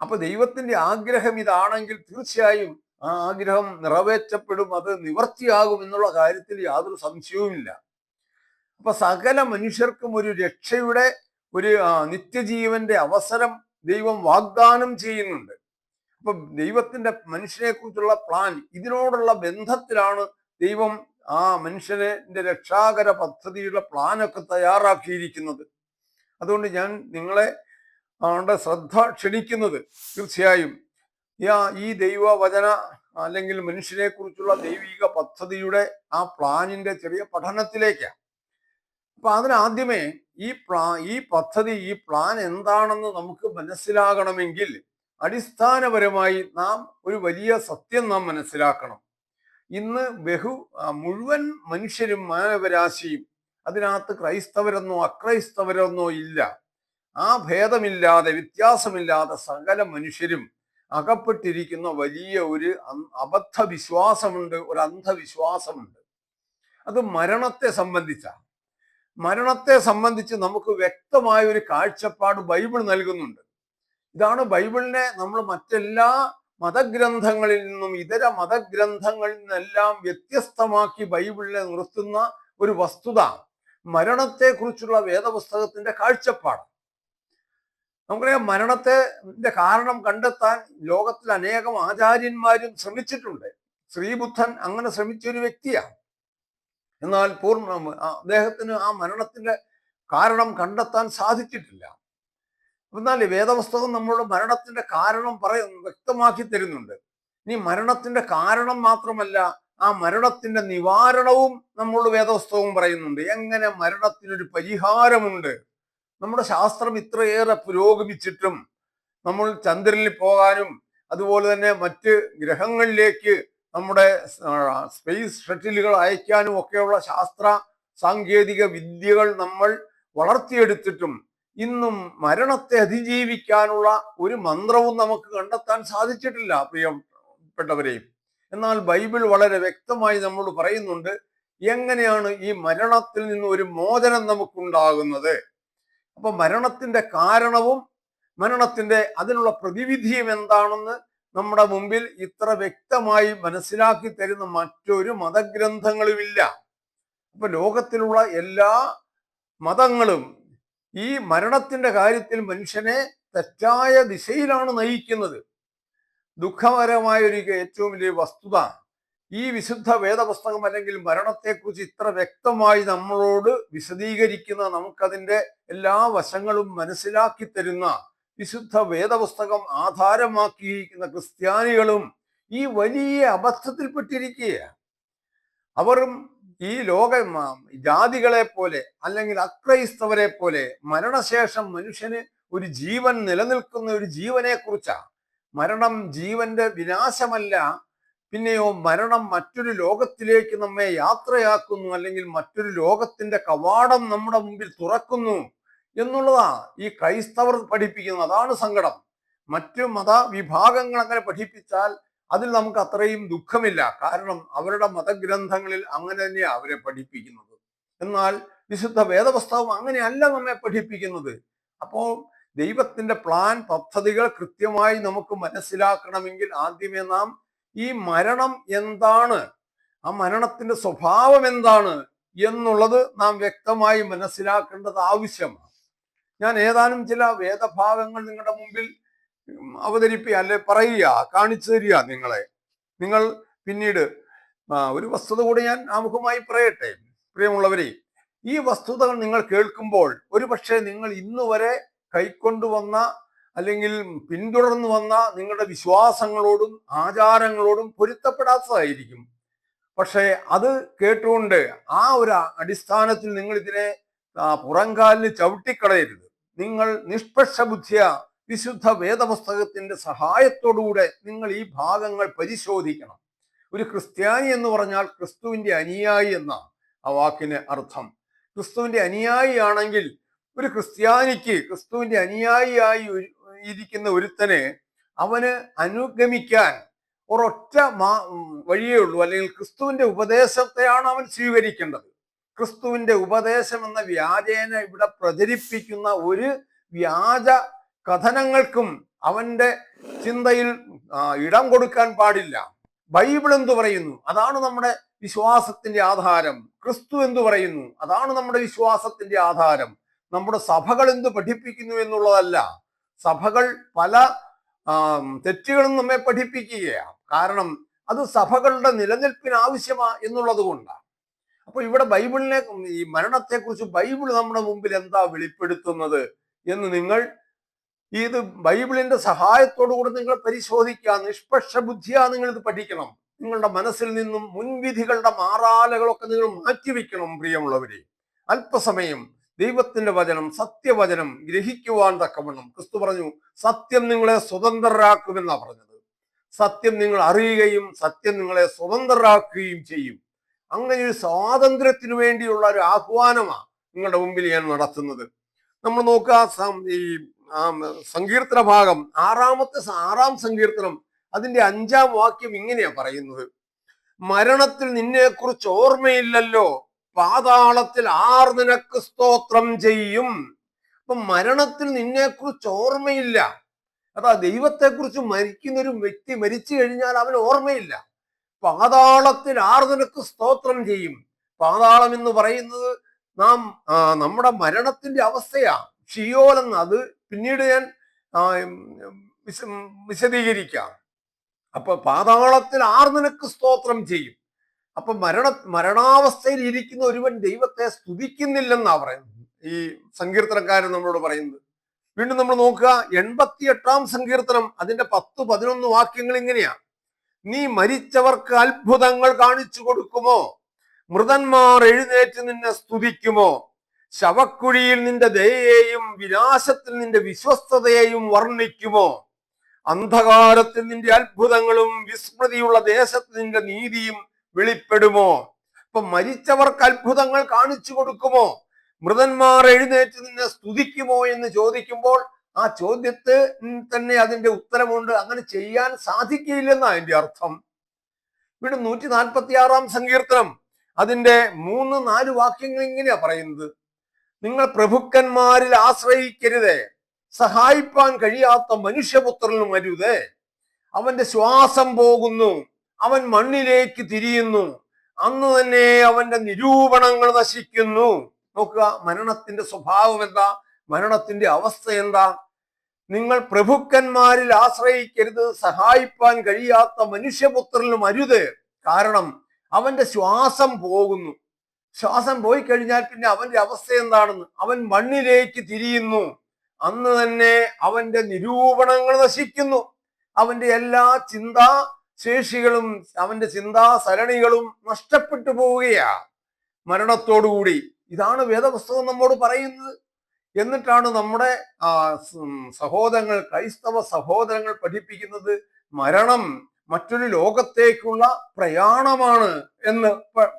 അപ്പൊ ദൈവത്തിന്റെ ആഗ്രഹം ഇതാണെങ്കിൽ തീർച്ചയായും ആ ആഗ്രഹം നിറവേറ്റപ്പെടും അത് നിവർത്തിയാകും എന്നുള്ള കാര്യത്തിൽ യാതൊരു സംശയവുമില്ല. അപ്പൊ സകല മനുഷ്യർക്കും ഒരു രക്ഷയുടെ ഒരു നിത്യജീവന്റെ അവസരം ദൈവം വാഗ്ദാനം ചെയ്യുന്നുണ്ട്. അപ്പൊ ദൈവത്തിന്റെ മനുഷ്യനെ കുറിച്ചുള്ള പ്ലാൻ ഇതിനോടുള്ള ബന്ധത്തിലാണ് ദൈവം ആ മനുഷ്യന്റെ രക്ഷാകര പദ്ധതിയുടെ പ്ലാനൊക്കെ തയ്യാറാക്കിയിരിക്കുന്നത്. അതുകൊണ്ട് ഞാൻ നിങ്ങളെ ആണ്ട് ശ്രദ്ധ ക്ഷണിക്കുന്നത് തീർച്ചയായും ഈ- ഈ ദൈവവചന അല്ലെങ്കിൽ മനുഷ്യനെ കുറിച്ചുള്ള ദൈവിക പദ്ധതിയുടെ ആ പ്ലാനിന്റെ ചെറിയ പഠനത്തിലേക്കാണ് അപ്പൊ അതിനാദ്യമേ ഈ പ്ലാ ഈ പദ്ധതി ഈ പ്ലാൻ എന്താണെന്ന് നമുക്ക് മനസ്സിലാകണമെങ്കിൽ അടിസ്ഥാനപരമായി നാം ഒരു വലിയ സത്യം നാം മനസ്സിലാക്കണം. ഇന്ന് ബഹു മുഴുവൻ മനുഷ്യരും മാനവരാശിയും അതിനകത്ത് ക്രൈസ്തവരെന്നോ അക്രൈസ്തവരെന്നോ ഇല്ല. ആ ഭേദമില്ലാതെ വ്യത്യാസമില്ലാതെ സകല മനുഷ്യരും അകപ്പെട്ടിരിക്കുന്ന വലിയ ഒരു അബദ്ധ വിശ്വാസമുണ്ട് ഒരു അന്ധവിശ്വാസമുണ്ട്. അത് മരണത്തെ സംബന്ധിച്ചാണ് മരണത്തെ സംബന്ധിച്ച് നമുക്ക് വ്യക്തമായ ഒരു കാഴ്ചപ്പാട് ബൈബിൾ നൽകുന്നുണ്ട്. ഇതാണ് ബൈബിളിനെ നമ്മൾ മറ്റെല്ലാ മതഗ്രന്ഥങ്ങളിൽ നിന്നും ഇതര മതഗ്രന്ഥങ്ങളിൽ നിന്നെല്ലാം വ്യത്യസ്തമാക്കി ബൈബിളിനെ നിർത്തുന്ന ഒരു വസ്തുത മരണത്തെക്കുറിച്ചുള്ള വേദപുസ്തകത്തിന്റെ കാഴ്ചപ്പാട്. നമുക്കറിയാം മരണത്തെ കാരണം കണ്ടെത്താൻ ലോകത്തിൽ അനേകം ആചാര്യന്മാരും ശ്രമിച്ചിട്ടുണ്ട്. ശ്രീബുദ്ധൻ അങ്ങനെ ശ്രമിച്ച ഒരു വ്യക്തിയാണ്. എന്നാൽ പൂർണ അദ്ദേഹത്തിന് ആ മരണത്തിന്റെ കാരണം കണ്ടെത്താൻ സാധിച്ചിട്ടില്ല. എന്നാൽ വേദപുസ്തകം നമ്മളോട് മരണത്തിന്റെ കാരണം പറയ വ്യക്തമാക്കി തരുന്നുണ്ട്. ഇനി മരണത്തിന്റെ കാരണം മാത്രമല്ല ആ മരണത്തിന്റെ നിവാരണവും നമ്മളോട് വേദപുസ്തകവും പറയുന്നുണ്ട്. എങ്ങനെ മരണത്തിനൊരു പരിഹാരമുണ്ട്? നമ്മുടെ ശാസ്ത്രം ഇത്രയേറെ പുരോഗമിച്ചിട്ടും നമ്മൾ ചന്ദ്രനിൽ പോകാനും അതുപോലെ തന്നെ മറ്റ് ഗ്രഹങ്ങളിലേക്ക് നമ്മുടെ സ്പേസ് ഷട്ടിലുകൾ അയക്കാനും ഒക്കെയുള്ള ശാസ്ത്ര സാങ്കേതിക വിദ്യകൾ നമ്മൾ വളർത്തിയെടുത്തിട്ടും ഇന്നും മരണത്തെ അതിജീവിക്കാനുള്ള ഒരു മന്ത്രവും നമുക്ക് കണ്ടെത്താൻ സാധിച്ചിട്ടില്ല പ്രിയപ്പെട്ടവരെയും എന്നാൽ ബൈബിൾ വളരെ വ്യക്തമായി നമ്മോട് പറയുന്നുണ്ട് എങ്ങനെയാണ് ഈ മരണത്തിൽ നിന്ന് ഒരു മോചനം നമുക്കുണ്ടാകുന്നത്? അപ്പൊ മരണത്തിന്റെ കാരണവും മരണത്തിന്റെ അതിനുള്ള പ്രതിവിധിയും എന്താണെന്ന് നമ്മുടെ മുമ്പിൽ ഇത്ര വ്യക്തമായി മനസ്സിലാക്കി തരുന്ന മറ്റൊരു മതഗ്രന്ഥങ്ങളുമില്ല. അപ്പൊ ലോകത്തിലുള്ള എല്ലാ മതങ്ങളും ഈ മരണത്തിന്റെ കാര്യത്തിൽ മനുഷ്യനെ തെറ്റായ ദിശയിലാണ് നയിക്കുന്നത്. ദുഃഖകരമായ ഒരു ഏറ്റവും വലിയ വസ്തുത ഈ വിശുദ്ധ വേദപുസ്തകം അല്ലെങ്കിൽ മരണത്തെക്കുറിച്ച് ഇത്ര വ്യക്തമായി നമ്മളോട് വിശദീകരിക്കുന്ന നമുക്കതിന്റെ എല്ലാ വശങ്ങളും മനസ്സിലാക്കി തരുന്ന വിശുദ്ധ വേദപുസ്തകം ആധാരമാക്കിയിരിക്കുന്ന ക്രിസ്ത്യാനികളും ഈ വലിയ അബദ്ധത്തിൽപ്പെട്ടിരിക്കുകയാണ്. അവരും ഈ ലോക ജാതികളെ പോലെ അല്ലെങ്കിൽ അക്രൈസ്തവരെ പോലെ മരണശേഷം മനുഷ്യന് ഒരു ജീവൻ നിലനിൽക്കുന്ന ഒരു ജീവനെ കുറിച്ചാണ് മരണം ജീവന്റെ വിനാശമല്ല. പിന്നെയോ മരണം മറ്റൊരു ലോകത്തിലേക്ക് നമ്മെ യാത്രയാക്കുന്നു അല്ലെങ്കിൽ മറ്റൊരു ലോകത്തിന്റെ കവാടം നമ്മുടെ മുമ്പിൽ തുറക്കുന്നു എന്നുള്ളതാണ് ഈ ക്രൈസ്തവർ പഠിപ്പിക്കുന്നത്. അതാണ് സങ്കടം. മറ്റു മതവിഭാഗങ്ങൾ അങ്ങനെ പഠിപ്പിച്ചാൽ അതിൽ നമുക്ക് അത്രയും ദുഃഖമില്ല. കാരണം അവരുടെ മതഗ്രന്ഥങ്ങളിൽ അങ്ങനെ തന്നെയാണ് അവരെ പഠിപ്പിക്കുന്നത്. എന്നാൽ വിശുദ്ധ വേദപുസ്തകം അങ്ങനെയല്ല നമ്മെ പഠിപ്പിക്കുന്നത്. അപ്പോൾ ദൈവത്തിന്റെ പ്ലാൻ പദ്ധതികൾ കൃത്യമായി നമുക്ക് മനസ്സിലാക്കണമെങ്കിൽ ആദ്യമേ നാം ഈ മരണം എന്താണ് ആ മരണത്തിന്റെ സ്വഭാവം എന്താണ് എന്നുള്ളത് നാം വ്യക്തമായി മനസ്സിലാക്കേണ്ടത് ആവശ്യമാണ്. ഞാൻ ഏതാനും ചില വേദഭാഗങ്ങൾ നിങ്ങളുടെ മുമ്പിൽ അവതരിപ്പിക്കുക അല്ലെ പറയുക കാണിച്ചു തരിക നിങ്ങളെ. നിങ്ങൾ പിന്നീട് ഒരു വസ്തുത കൂടി ഞാൻ ആമുഖമായി പറയട്ടെ പ്രിയമുള്ളവരെ. ഈ വസ്തുതകൾ നിങ്ങൾ കേൾക്കുമ്പോൾ ഒരുപക്ഷെ നിങ്ങൾ ഇന്നു വരെ കൈക്കൊണ്ടുവന്ന അല്ലെങ്കിൽ പിന്തുടർന്നു വന്ന നിങ്ങളുടെ വിശ്വാസങ്ങളോടും ആചാരങ്ങളോടും പൊരുത്തപ്പെടാത്തതായിരിക്കും. പക്ഷേ അത് കേട്ടുകൊണ്ട് ആ ഒരു അടിസ്ഥാനത്തിൽ നിങ്ങൾ ഇതിനെ പുറംകാലിന് ചവിട്ടിക്കളയരുത്. നിങ്ങൾ നിഷ്പക്ഷ ബുദ്ധിയ വിശുദ്ധ വേദപുസ്തകത്തിന്റെ സഹായത്തോടുകൂടെ നിങ്ങൾ ഈ ഭാഗങ്ങൾ പരിശോധിക്കണം. ഒരു ക്രിസ്ത്യാനി എന്ന് പറഞ്ഞാൽ ക്രിസ്തുവിന്റെ അനുയായി എന്ന ആ വാക്കിന് അർത്ഥം. ക്രിസ്തുവിന്റെ അനുയായി ആണെങ്കിൽ ഒരു ക്രിസ്ത്യാനിക്ക് ക്രിസ്തുവിന്റെ അനുയായിയായി ഇരിക്കുന്ന ഒരുത്തനെ അവന് അനുഗമിക്കാൻ ഒരൊറ്റ മാ വഴിയേ ഉള്ളൂ. അല്ലെങ്കിൽ ക്രിസ്തുവിന്റെ ഉപദേശത്തെയാണ് അവൻ സ്വീകരിക്കേണ്ടത്. ക്രിസ്തുവിന്റെ ഉപദേശം എന്ന വ്യാജേന ഇവിടെ പ്രചരിപ്പിക്കുന്ന ഒരു വ്യാജ കഥനങ്ങൾക്കും അവന്റെ ചിന്തയിൽ ഇടം കൊടുക്കാൻ പാടില്ല. ബൈബിൾ എന്തു പറയുന്നു? അതാണ് നമ്മുടെ വിശ്വാസത്തിന്റെ ആധാരം. ക്രിസ്തു എന്തു പറയുന്നു? അതാണ് നമ്മുടെ വിശ്വാസത്തിന്റെ ആധാരം. നമ്മുടെ സഭകൾ എന്ത് പഠിപ്പിക്കുന്നു എന്നുള്ളതല്ല. സഭകൾ പല തെറ്റുകളും നമ്മെ പഠിപ്പിക്കുകയാണ്. കാരണം അത് സഭകളുടെ നിലനിൽപ്പിന് ആവശ്യമാ എന്നുള്ളത് കൊണ്ടാണ്. അപ്പൊ ഇവിടെ ബൈബിളിനെ ഈ മരണത്തെക്കുറിച്ച് ബൈബിൾ നമ്മുടെ മുമ്പിൽ എന്താ വെളിപ്പെടുത്തുന്നത് എന്ന് നിങ്ങൾ ഇത് ബൈബിളിന്റെ കൂടി നിങ്ങൾ പരിശോധിക്കുക നിഷ്പക്ഷ ബുദ്ധിയാ നിങ്ങൾ ഇത് പഠിക്കണം. നിങ്ങളുടെ മനസ്സിൽ നിന്നും മുൻവിധികളുടെ മാറാലകളൊക്കെ നിങ്ങൾ മാറ്റിവെക്കണം പ്രിയമുള്ളവരെ. അല്പസമയം ദൈവത്തിന്റെ വചനം സത്യവചനം ഗ്രഹിക്കുവാൻ തക്കവണ്ണം. ക്രിസ്തു പറഞ്ഞു സത്യം നിങ്ങളെ സ്വതന്ത്രരാക്കുമെന്നാ പറഞ്ഞത്. സത്യം നിങ്ങൾ അറിയുകയും സത്യം നിങ്ങളെ സ്വതന്ത്രരാക്കുകയും ചെയ്യും. അങ്ങനെ ഒരു സ്വാതന്ത്ര്യത്തിന് വേണ്ടിയുള്ള ഒരു ആഹ്വാനമാണ് നിങ്ങളുടെ മുമ്പിൽ ഞാൻ നടത്തുന്നത്. നമ്മൾ നോക്കുക ഈ സങ്കീർത്തന ഭാഗം ആറാമത്തെ ആറാം സങ്കീർത്തനം അതിന്റെ അഞ്ചാം വാക്യം ഇങ്ങനെയാ പറയുന്നത്. മരണത്തിൽ നിന്നെക്കുറിച്ച് ഓർമ്മയില്ലല്ലോ പാതാളത്തിൽ ആർ നിനക്ക് സ്തോത്രം ചെയ്യും. അപ്പൊ മരണത്തിൽ നിന്നെക്കുറിച്ച് ഓർമ്മയില്ല. അതാ ദൈവത്തെക്കുറിച്ച് മരിക്കുന്ന ഒരു വ്യക്തി മരിച്ചു കഴിഞ്ഞാൽ അവന് ഓർമ്മയില്ല. പാതാളത്തിൽ ആർ നിനക്ക് സ്തോത്രം ചെയ്യും. പാതാളം എന്ന് പറയുന്നത് നാം നമ്മുടെ മരണത്തിന്റെ അവസ്ഥയാ. ഷിയോൽ എന്ന് അത് പിന്നീട് ഞാൻ വിശദീകരിക്കാം. അപ്പൊ പാതാളത്തിൽ ആർ നിനക്ക് സ്തോത്രം ചെയ്യും. അപ്പൊ മരണ മരണാവസ്ഥയിൽ ഇരിക്കുന്ന ഒരുവൻ ദൈവത്തെ സ്തുതിക്കുന്നില്ലെന്നാ പറയുന്നത്. ഈ സങ്കീർത്തനക്കാരൻ നമ്മളോട് പറയുന്നത്. വീണ്ടും നമ്മൾ നോക്കുക എൺപത്തി എട്ടാം സങ്കീർത്തനം അതിന്റെ പത്ത് പതിനൊന്ന് വാക്യങ്ങൾ ഇങ്ങനെയാ. നീ മരിച്ചവർക്ക് അത്ഭുതങ്ങൾ കാണിച്ചു കൊടുക്കുമോ? മൃതന്മാർ എഴുന്നേറ്റ് നിന്നെ സ്തുതിക്കുമോ? ശവക്കുഴിയിൽ നിന്റെ ദയയെയും വിനാശത്തിൽ നിന്റെ വിശ്വസ്തതയെയും വർണിക്കുമോ? അന്ധകാരത്തിൽ നിന്റെ അത്ഭുതങ്ങളും വിസ്മൃതിയുള്ള ദേശത്ത് നിന്റെ നീതിയും വെളിപ്പെടുമോ? അപ്പൊ മരിച്ചവർക്ക് അത്ഭുതങ്ങൾ കാണിച്ചു കൊടുക്കുമോ? മൃതന്മാർ എഴുന്നേറ്റ് നിന്നെ സ്തുതിക്കുമോ എന്ന് ചോദിക്കുമ്പോൾ ആ ചോദ്യത്തെ തന്നെ അതിന്റെ ഉത്തരമുണ്ട്. അങ്ങനെ ചെയ്യാൻ സാധിക്കില്ലെന്നാ അതിന്റെ അർത്ഥം. വീണ്ടും നൂറ്റി നാൽപ്പത്തി ആറാം സങ്കീർത്തനം. അതിന്റെ മൂന്ന് നാല് വാക്യങ്ങൾ ഇങ്ങനെയാ പറയുന്നത്. നിങ്ങൾ പ്രഭുക്കന്മാരിൽ ആശ്രയിക്കരുത്. സഹായിപ്പാൻ കഴിയാത്ത മനുഷ്യപുത്രനും വരുത്. അവന്റെ ശ്വാസം പോകുന്നു. അവൻ മണ്ണിലേക്ക് തിരിയുന്നു. അന്ന് തന്നെ അവന്റെ നിരൂപണങ്ങൾ നശിക്കുന്നു. നോക്കുക മരണത്തിന്റെ സ്വഭാവം എന്താ? മരണത്തിന്റെ അവസ്ഥ എന്താ? നിങ്ങൾ പ്രഭുക്കന്മാരിൽ ആശ്രയിക്കരുത്. സഹായിപ്പാൻ കഴിയാത്ത മനുഷ്യപുത്രനും അരുത് കാരണം അവന്റെ ശ്വാസം പോകുന്നു. ശ്വാസം പോയി കഴിഞ്ഞാൽ പിന്നെ അവന്റെ അവസ്ഥ എന്താണെന്ന്? അവൻ മണ്ണിലേക്ക് തിരിയുന്നു. അന്ന് തന്നെ അവന്റെ നിരൂപണങ്ങൾ നശിക്കുന്നു. അവന്റെ എല്ലാ ചിന്താ ശേഷികളും അവന്റെ ചിന്താ സരണികളും നഷ്ടപ്പെട്ടു പോവുകയാ. മരണത്തോടുകൂടി. ഇതാണ് വേദപുസ്തകം നമ്മോട് പറയുന്നത്. എന്നിട്ടാണ് നമ്മുടെ സഹോദരങ്ങൾ ക്രൈസ്തവ സഹോദരങ്ങൾ പഠിപ്പിക്കുന്നത് മരണം മറ്റൊരു ലോകത്തേക്കുള്ള പ്രയാണമാണ് എന്ന്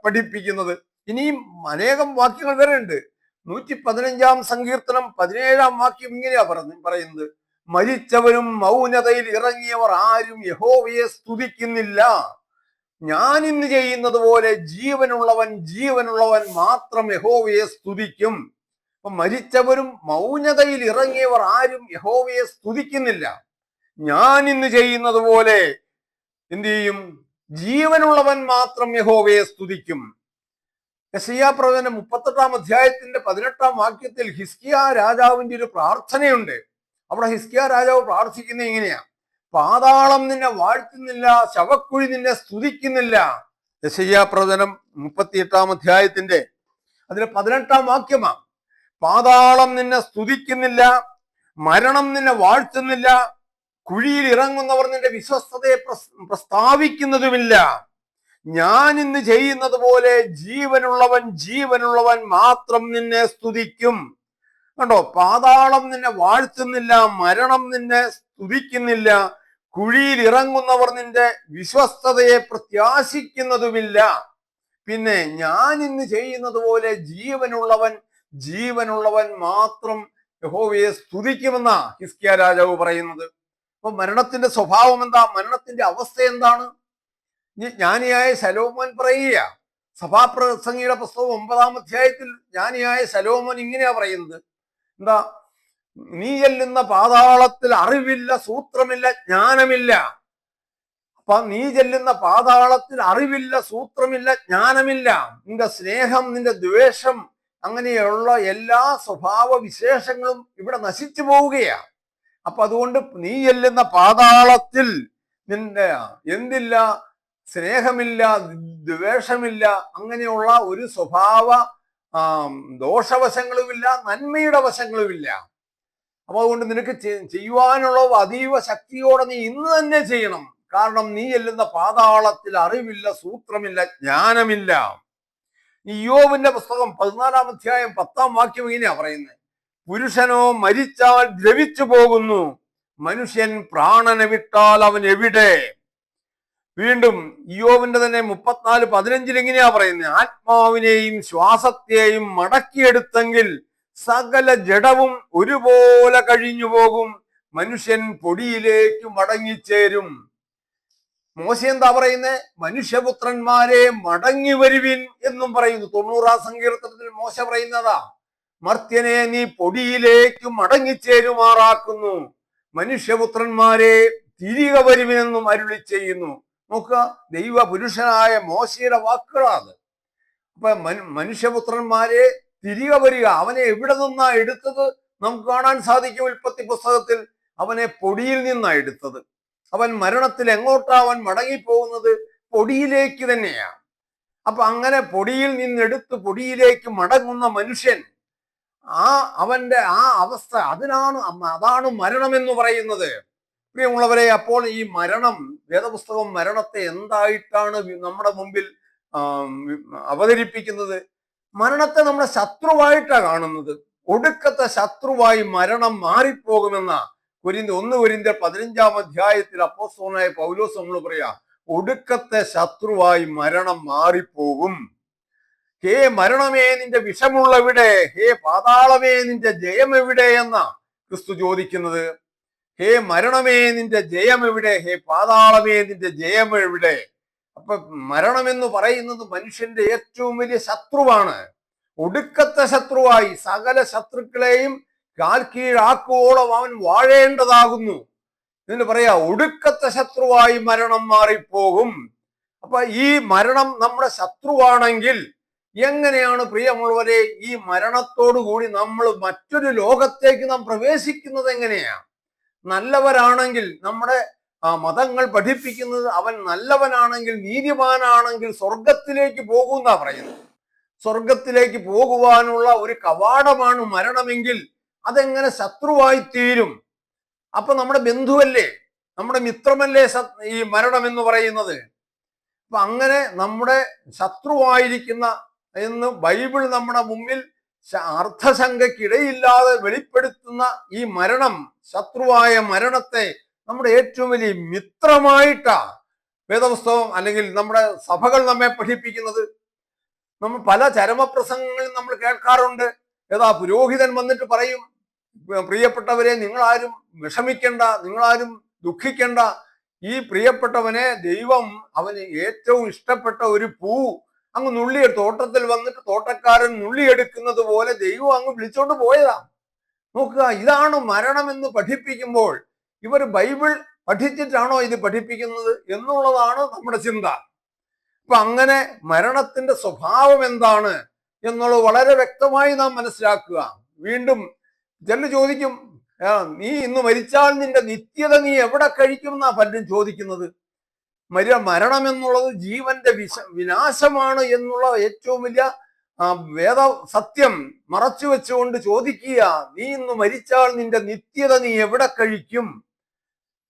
പഠിപ്പിക്കുന്നത്. ഇനിയും അനേകം വാക്യങ്ങൾ വരെ ഉണ്ട് നൂറ്റി പതിനഞ്ചാം സങ്കീർത്തനം പതിനേഴാം വാക്യം ഇങ്ങനെയാ പറഞ്ഞു പറയുന്നത്. മരിച്ചവരും മൗനതയിൽ ഇറങ്ങിയവർ ആരും യഹോവയെ സ്തുതിക്കുന്നില്ല. ഞാൻ ഇന്ന് ചെയ്യുന്നത് പോലെ ജീവനുള്ളവൻ ജീവനുള്ളവൻ മാത്രം യഹോവയെ സ്തുതിക്കും. അപ്പൊ മരിച്ചവരും മൗനതയിൽ ഇറങ്ങിയവർ ആരും യഹോവയെ സ്തുതിക്കുന്നില്ല. ഞാൻ ഇന്ന് ചെയ്യുന്നത് പോലെ എന്തു ചെയ്യും? ജീവനുള്ളവൻ മാത്രം യഹോവയെ സ്തുതിക്കും. യശയ്യാ പ്രവചനം മുപ്പത്തെട്ടാം അധ്യായത്തിന്റെ പതിനെട്ടാം വാക്യത്തിൽ ഹിസ്കിയ രാജാവിന്റെ ഒരു പ്രാർത്ഥനയുണ്ട്. അവിടെ ഹിസ്കിയ രാജാവ് പ്രാർത്ഥിക്കുന്നത് ഇങ്ങനെയാ പാതാളം നിന്നെ വാഴ്ത്തുന്നില്ല ശവക്കുഴി നിന്നെ സ്തുതിക്കുന്നില്ല. യശയ്യാ പ്രവചനം മുപ്പത്തിയെട്ടാം അധ്യായത്തിന്റെ അതിലെ പതിനെട്ടാം വാക്യമാ. പാതാളം നിന്നെ സ്തുതിക്കുന്നില്ല മരണം നിന്നെ വാഴ്ത്തുന്നില്ല കുഴിയിൽ ഇറങ്ങുന്നവർ നിന്റെ വിശ്വസ്തതയെ പ്രസ്- പ്രസ്താവിക്കുന്നതുമില്ല. ഞാൻ ഇന്ന് ചെയ്യുന്നത് പോലെ ജീവനുള്ളവൻ ജീവനുള്ളവൻ മാത്രം നിന്നെ സ്തുതിക്കും. കണ്ടോ? പാതാളം നിന്നെ വാഴ്ത്തുന്നില്ല മരണം നിന്നെ സ്തുതിക്കുന്നില്ല കുഴിയിൽ ഇറങ്ങുന്നവർ നിന്റെ വിശ്വസ്തതയെ പ്രത്യാശിക്കുന്നതുമില്ല. പിന്നെ ഞാൻ ഇന്ന് ചെയ്യുന്നത് പോലെ ജീവനുള്ളവൻ ജീവനുള്ളവൻ മാത്രം യഹോവയെ സ്തുതിക്കുമെന്നാ ഹിസ്കിയ രാജാവ് പറയുന്നത്. അപ്പൊ മരണത്തിന്റെ സ്വഭാവം എന്താ? മരണത്തിന്റെ അവസ്ഥ എന്താണ്? ജ്ഞാനിയായ സലോമോൻ പറയുക സഭാപ്രസംഗിയുടെ പുസ്തകം ഒമ്പതാം അധ്യായത്തിൽ ജ്ഞാനിയായ സലോമോൻ ഇങ്ങനെയാ പറയുന്നത്. എന്താ? നീ ചെല്ലുന്ന പാതാളത്തിൽ അറിവില്ല സൂത്രമില്ല ജ്ഞാനമില്ല. അപ്പൊ നീ ചെല്ലുന്ന പാതാളത്തിൽ അറിവില്ല സൂത്രമില്ല ജ്ഞാനമില്ല. നിന്റെ സ്നേഹം നിന്റെ ദ്വേഷം അങ്ങനെയുള്ള എല്ലാ സ്വഭാവ വിശേഷങ്ങളും ഇവിടെ നശിച്ചു പോവുകയാണ് അപ്പൊ അതുകൊണ്ട് നീ ചെല്ലുന്ന പാതാളത്തിൽ നിന്റെ എന്തില്ല സ്നേഹമില്ല ദ്വേഷമില്ല അങ്ങനെയുള്ള ഒരു സ്വഭാവ ദോഷവശങ്ങളുമില്ല നന്മയുടെ വശങ്ങളുമില്ല. അപ്പൊ അതുകൊണ്ട് നിനക്ക് ചെയ്യുവാനുള്ള അതീവ ശക്തിയോടെ നീ ഇന്ന് തന്നെ ചെയ്യണം. കാരണം നീ എല്ലുന്ന പാതാളത്തിൽ അറിവില്ല സൂത്രമില്ല ജ്ഞാനമില്ല. യോവിന്റെ പുസ്തകം പതിനാലാം അധ്യായം പത്താം വാക്യം ഇങ്ങനെയാ പറയുന്നത് പുരുഷനോ മരിച്ചാൽ ദ്രവിച്ചു പോകുന്നു. മനുഷ്യൻ പ്രാണനെ വിട്ടാൽ അവൻ എവിടെ? വീണ്ടും യോവിന്റെ തന്നെ മുപ്പത്തിനാല് പതിനഞ്ചിൽ എങ്ങനെയാ പറയുന്നത് ആത്മാവിനെയും ശ്വാസത്തെയും മടക്കിയെടുത്തെങ്കിൽ സകല ജഡവും ഒരുപോലെ കഴിഞ്ഞു പോകും. മനുഷ്യൻ പൊടിയിലേക്ക് മടങ്ങിച്ചേരും. മോശ എന്താ പറയുന്നത് മനുഷ്യപുത്രന്മാരെ മടങ്ങി വരുവിൻ എന്നും പറയുന്നു. തൊണ്ണൂറാം സങ്കീർത്തനത്തിൽ മോശ പറയുന്നതാ. മർത്യനെ നീ പൊടിയിലേക്ക് മടങ്ങിച്ചേരുമാറാക്കുന്നു. മനുഷ്യപുത്രന്മാരെ തിരികെ വരുവിനെന്നും അരുളി ചെയ്യുന്നു. നോക്കുക. ദൈവ പുരുഷനായ മോശയുടെ വാക്കുകളാണ്. അപ്പൊ മനു- മനുഷ്യപുത്രന്മാരെ തിരികെ വരിക. അവനെ എവിടെ നിന്നാ എടുത്തത്? നമുക്ക് കാണാൻ സാധിക്കും ഉൽപ്പത്തി പുസ്തകത്തിൽ അവനെ പൊടിയിൽ നിന്നാ എടുത്തത്. അവൻ മരണത്തിൽ എങ്ങോട്ടാ അവൻ മടങ്ങിപ്പോകുന്നത്? പൊടിയിലേക്ക് തന്നെയാണ് അപ്പൊ അങ്ങനെ പൊടിയിൽ നിന്നെടുത്ത് പൊടിയിലേക്ക് മടങ്ങുന്ന മനുഷ്യൻ ആ അവന്റെ ആ അവസ്ഥ അതിനാണ് അതാണ് മരണമെന്ന് പറയുന്നത്. പ്രിയമുള്ളവരെ അപ്പോൾ ഈ മരണം വേദപുസ്തകം മരണത്തെ എന്തായിട്ടാണ് നമ്മുടെ മുമ്പിൽ അവതരിപ്പിക്കുന്നത്? മരണത്തെ നമ്മുടെ ശത്രുവായിട്ടാണ് കാണുന്നത്. ഒടുക്കത്തെ ശത്രുവായി മരണം മാറിപ്പോകുമെന്ന കുരിന്ത ഒന്ന് കുരിന്ത പതിനഞ്ചാം അധ്യായത്തിൽ അപ്പോസ്തോനായ പൗലോസ് നമ്മൾ പറയാ ഒടുക്കത്തെ ശത്രുവായി മരണം മാറിപ്പോകും. ഹേ മരണമേ നിന്റെ വിഷമുള്ളവിടെ ഹേ പാതാളമേ നിന്റെ ജയം എവിടെ എന്ന ക്രിസ്തു ചോദിക്കുന്നത്. ഹേ മരണമേ നിന്റെ ജയം എവിടെ ഹേ പാതാളമേ നിന്റെ ജയം എവിടെ അപ്പൊ മരണമെന്ന് പറയുന്നത് മനുഷ്യന്റെ ഏറ്റവും വലിയ ശത്രുവാണ്. ഒടുക്കത്തെ ശത്രുവായി സകല ശത്രുക്കളെയും കാൽ കീഴാക്കുവോളം അവൻ വാഴേണ്ടതാകുന്നു. എന്നിട്ട് പറയാ ഒടുക്കത്തെ ശത്രുവായി മരണം മാറിപ്പോകും. അപ്പൊ ഈ മരണം നമ്മുടെ ശത്രുവാണെങ്കിൽ എങ്ങനെയാണ് പ്രിയമുള്ളവരെ ഈ മരണത്തോടു കൂടി നമ്മൾ മറ്റൊരു ലോകത്തേക്ക് നാം പ്രവേശിക്കുന്നത് എങ്ങനെയാ? നല്ലവരാണെങ്കിൽ നമ്മുടെ മതങ്ങൾ പഠിപ്പിക്കുന്നത് അവൻ നല്ലവനാണെങ്കിൽ നീതിമാനാണെങ്കിൽ സ്വർഗത്തിലേക്ക് പോകുന്ന പറയുന്നത്. സ്വർഗത്തിലേക്ക് പോകുവാനുള്ള ഒരു കവാടമാണ് മരണമെങ്കിൽ അതെങ്ങനെ ശത്രുവായി തീരും അപ്പൊ നമ്മുടെ ബന്ധുവല്ലേ നമ്മുടെ മിത്രമല്ലേ ഈ മരണം എന്ന് പറയുന്നത്? അപ്പൊ അങ്ങനെ നമ്മുടെ ശത്രുവായിരിക്കുന്ന എന്ന് ബൈബിൾ നമ്മുടെ മുമ്പിൽ അർത്ഥശങ്കയ്ക്കിടയില്ലാതെ വെളിപ്പെടുത്തുന്ന ഈ മരണം ശത്രുവായ മരണത്തെ നമ്മുടെ ഏറ്റവും വലിയ മിത്രമായിട്ടാ വേദപുസ്തകം അല്ലെങ്കിൽ നമ്മുടെ സഭകൾ നമ്മെ പഠിപ്പിക്കുന്നത്. നമ്മൾ പല ചരമപ്രസംഗങ്ങളിൽ നമ്മൾ കേൾക്കാറുണ്ട്. ഏതാ പുരോഹിതൻ വന്നിട്ട് പറയും പ്രിയപ്പെട്ടവരെ നിങ്ങളാരും വിഷമിക്കേണ്ട നിങ്ങളാരും ദുഃഖിക്കേണ്ട. ഈ പ്രിയപ്പെട്ടവനെ ദൈവം അവന് ഏറ്റവും ഇഷ്ടപ്പെട്ട ഒരു പൂ അങ്ങ് നുള്ളി തോട്ടത്തിൽ വന്നിട്ട് തോട്ടക്കാരൻ നുള്ളിയെടുക്കുന്നത് പോലെ ദൈവം അങ്ങ് വിളിച്ചോണ്ട് പോയതാ. നോക്കുക ഇതാണ് മരണം എന്ന് പഠിപ്പിക്കുമ്പോൾ ഇവർ ബൈബിൾ പഠിച്ചിട്ടാണോ ഇത് പഠിപ്പിക്കുന്നത് എന്നുള്ളതാണ് നമ്മുടെ ചിന്ത. അപ്പൊ അങ്ങനെ മരണത്തിന്റെ സ്വഭാവം എന്താണ് എന്നുള്ളത് വളരെ വ്യക്തമായി നാം മനസ്സിലാക്കുക. വീണ്ടും ചിലർ ചോദിക്കും നീ ഇന്ന് മരിച്ചാൽ നിന്റെ നിത്യത നീ എവിടെ കഴിക്കും എന്നാ പലരും ചോദിക്കുന്നത്? മര മരണം എന്നുള്ളത് ജീവന്റെ വിശ വിനാശമാണ് എന്നുള്ള ഏറ്റവും വലിയ വേദ സത്യം മറച്ചു വെച്ചുകൊണ്ട് ചോദിക്കുക. നീ ഇന്ന് മരിച്ചാൽ നിന്റെ നിത്യത നീ എവിടെ കഴിക്കും?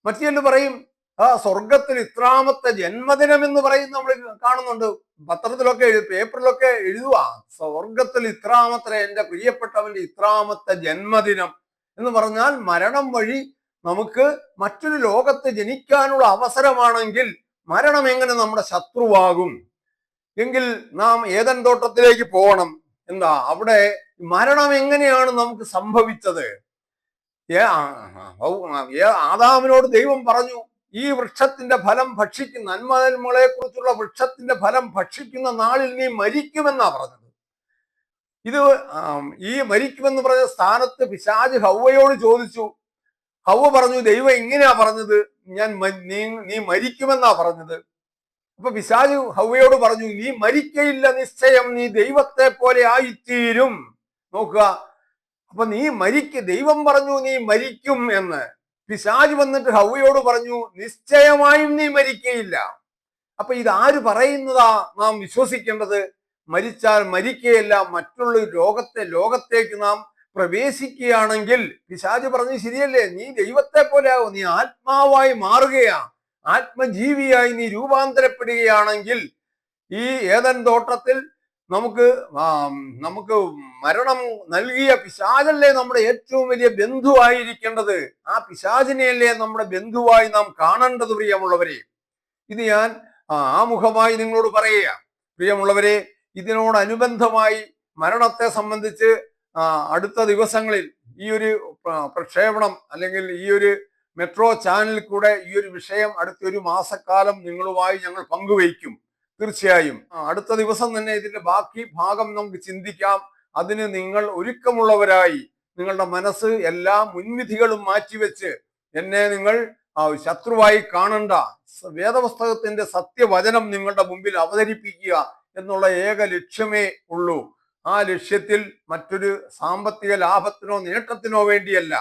മറ്റു പറയും ആ സ്വർഗത്തിൽ ഇത്രാമത്തെ ജന്മദിനം എന്ന് പറയുന്ന നമ്മൾ കാണുന്നുണ്ട്. പത്രത്തിലൊക്കെ എഴു- പേപ്പറിലൊക്കെ എഴുതുക സ്വർഗത്തിൽ ഇത്രാമത്തെ എന്റെ പ്രിയപ്പെട്ടവന്റെ ഇത്രാമത്തെ ജന്മദിനം എന്ന് പറഞ്ഞാൽ മരണം വഴി നമുക്ക് മറ്റൊരു ലോകത്ത് ജനിക്കാനുള്ള അവസരമാണെങ്കിൽ മരണം എങ്ങനെ നമ്മുടെ ശത്രുവാകും? എങ്കിൽ നാം ഏതൻ തോട്ടത്തിലേക്ക് പോകണം എന്താ? അവിടെ മരണം എങ്ങനെയാണ് നമുക്ക് സംഭവിച്ചത്? ആദാമിനോട് ദൈവം പറഞ്ഞു ഈ വൃക്ഷത്തിന്റെ ഫലം ഭക്ഷിക്കുന്ന നന്മനന്മകളെ കുറിച്ചുള്ള വൃക്ഷത്തിന്റെ ഫലം ഭക്ഷിക്കുന്ന നാളിൽ നീ മരിക്കുമെന്നാ പറഞ്ഞത്. ഇത് ഈ മരിക്കുമെന്ന് പറഞ്ഞ സ്ഥാനത്ത് പിശാജ് ഹൗവയോട് ചോദിച്ചു ഹൗവ പറഞ്ഞു ദൈവം എങ്ങനെയാ പറഞ്ഞത്? ഞാൻ നീ മരിക്കുമെന്നാ പറഞ്ഞത്. അപ്പൊ പിശാജ് ഹവയോട് പറഞ്ഞു നീ മരിക്കയില്ല നിശ്ചയം നീ ദൈവത്തെ പോലെ ആയിത്തീരും. നോക്കുക. അപ്പൊ നീ മരിക്ക ദൈവം പറഞ്ഞു നീ മരിക്കും എന്ന്. പിശാജ് വന്നിട്ട് ഹവയോട് പറഞ്ഞു നിശ്ചയമായും നീ മരിക്കയില്ല. അപ്പൊ ഇത് ആര് പറയുന്നതാ നാം വിശ്വസിക്കേണ്ടത്? മരിച്ചാൽ മരിക്കുകയല്ല മറ്റുള്ള ലോകത്തെ ലോകത്തേക്ക് നാം പ്രവേശിക്കുകയാണെങ്കിൽ പിശാജ് പറഞ്ഞ് ശരിയല്ലേ നീ ദൈവത്തെ പോലെ ആവും നീ ആത്മാവായി മാറുകയാ. ആത്മജീവിയായി നീ രൂപാന്തരപ്പെടുകയാണെങ്കിൽ ഈ ഏതൻ തോട്ടത്തിൽ നമുക്ക് നമുക്ക് മരണം നൽകിയ പിശാചല്ലേ നമ്മുടെ ഏറ്റവും വലിയ ബന്ധുവായിരിക്കേണ്ടത്. ആ പിശാചിനെയല്ലേ നമ്മുടെ ബന്ധുവായി നാം കാണേണ്ടത് പ്രിയമുള്ളവരെ. ഇത് ഞാൻ ആമുഖമായി നിങ്ങളോട് പറയുക പ്രിയമുള്ളവരെ ഇതിനോടനുബന്ധമായി മരണത്തെ സംബന്ധിച്ച് അടുത്ത ദിവസങ്ങളിൽ ഈ ഒരു പ്രക്ഷേപണം അല്ലെങ്കിൽ ഈ ഒരു മെട്രോ ചാനലിൽ കൂടെ ഈ ഒരു വിഷയം അടുത്ത ഒരു മാസക്കാലം നിങ്ങളുമായി ഞങ്ങൾ പങ്കുവയ്ക്കും. തീർച്ചയായും. അടുത്ത ദിവസം തന്നെ ഇതിന്റെ ബാക്കി ഭാഗം നമുക്ക് ചിന്തിക്കാം. അതിന് നിങ്ങൾ ഒരുക്കമുള്ളവരായി നിങ്ങളുടെ മനസ്സ് എല്ലാ മുൻവിധികളും മാറ്റിവെച്ച് എന്നെ നിങ്ങൾ ശത്രുവായി കാണണ്ട. വേദപുസ്തകത്തിന്റെ സത്യവചനം നിങ്ങളുടെ മുമ്പിൽ അവതരിപ്പിക്കുക എന്നുള്ള ഏക ലക്ഷ്യമേ ഉള്ളൂ. ആ ലക്ഷ്യത്തിൽ മറ്റൊരു സാമ്പത്തിക ലാഭത്തിനോ നേട്ടത്തിനോ വേണ്ടിയല്ല.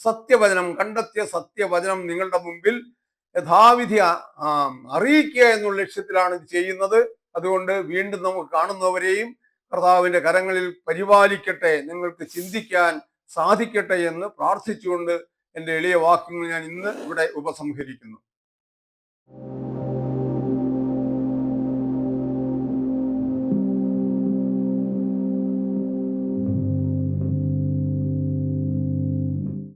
സത്യവചനം കണ്ടെത്തിയ സത്യവചനം നിങ്ങളുടെ മുമ്പിൽ യഥാവിധി അറിയിക്കുക എന്നുള്ള ലക്ഷ്യത്തിലാണ് ഇത് ചെയ്യുന്നത്. അതുകൊണ്ട് വീണ്ടും നമുക്ക് കാണുന്നവരെയും കർത്താവിന്റെ കരങ്ങളിൽ പരിപാലിക്കട്ടെ നിങ്ങൾക്ക് ചിന്തിക്കാൻ സാധിക്കട്ടെ എന്ന് പ്രാർത്ഥിച്ചുകൊണ്ട് എന്റെ എളിയ വാക്യങ്ങൾ ഞാൻ ഇന്ന് ഇവിടെ ഉപസംഹരിക്കുന്നു.